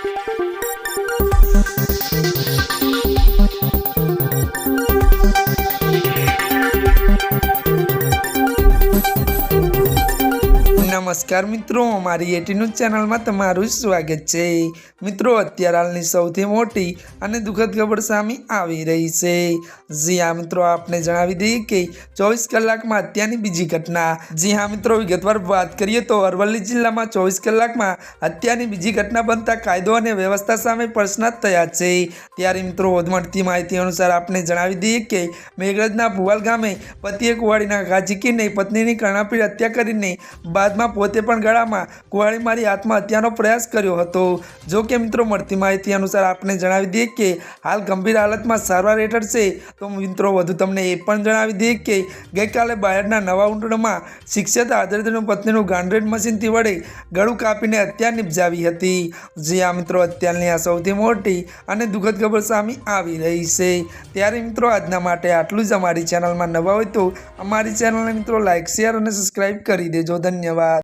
Thank you. નમસ્કાર મિત્રો મારી એટી ચેનલમાં તમારું સ્વાગત છે. મિત્રો, અત્યારે હાલની સૌથી મોટી અને દુઃખદ ખબર સામે આવી રહી છે. જી હા, મિત્રો, આપને જણાવી દઈએ કે ચોવીસ કલાકમાં હત્યાની બીજી ઘટના. જી હા, મિત્રો, વિગતવાર વાત કરીએ તો અરવલ્લી જિલ્લામાં ચોવીસ કલાકમાં હત્યાની બીજી ઘટના બનતા કાયદો અને વ્યવસ્થા સામે પ્રશ્નાર્થ થયા છે. ત્યારે, મિત્રો વધુ મળતી માહિતી અનુસાર આપને જણાવી દઈએ કે મેઘરજના ભુવાલ ગામે પતિએ કુવાડીના ઘા ઝીકીને પત્નીની કર્ણાપીડ હત્યા કરીને બાદમાં પોતે પણ ગળામાં કુવાળી મારી આત્મહત્યાનો પ્રયાસ કર્યો હતો. જો કે મિત્રો, મળતી માહિતી અનુસાર આપને જણાવી દઈએ કે હાલ ગંભીર હાલતમાં સારવાર હેઠળ છે. તો મિત્રો, વધુ તમને એ પણ જણાવી દઈએ કે ગઈકાલે બાયડના નવા ઊંડણમાં શિક્ષિત આદરતીનું પત્નીનું ગાંડરેડ મશીનથી વડે ગળું કાપીને હત્યા નિપજાવી હતી. જે આ મિત્રો, અત્યારની આ સૌથી મોટી અને દુઃખદ ખબર સામે આવી રહી છે. ત્યારે મિત્રો, આજના માટે આટલું જ અમારી ચેનલમાં નવા હોય તો અમારી ચેનલને મિત્રો લાઇક શેર અને સબસ્ક્રાઈબ કરી દેજો. ધન્યવાદ.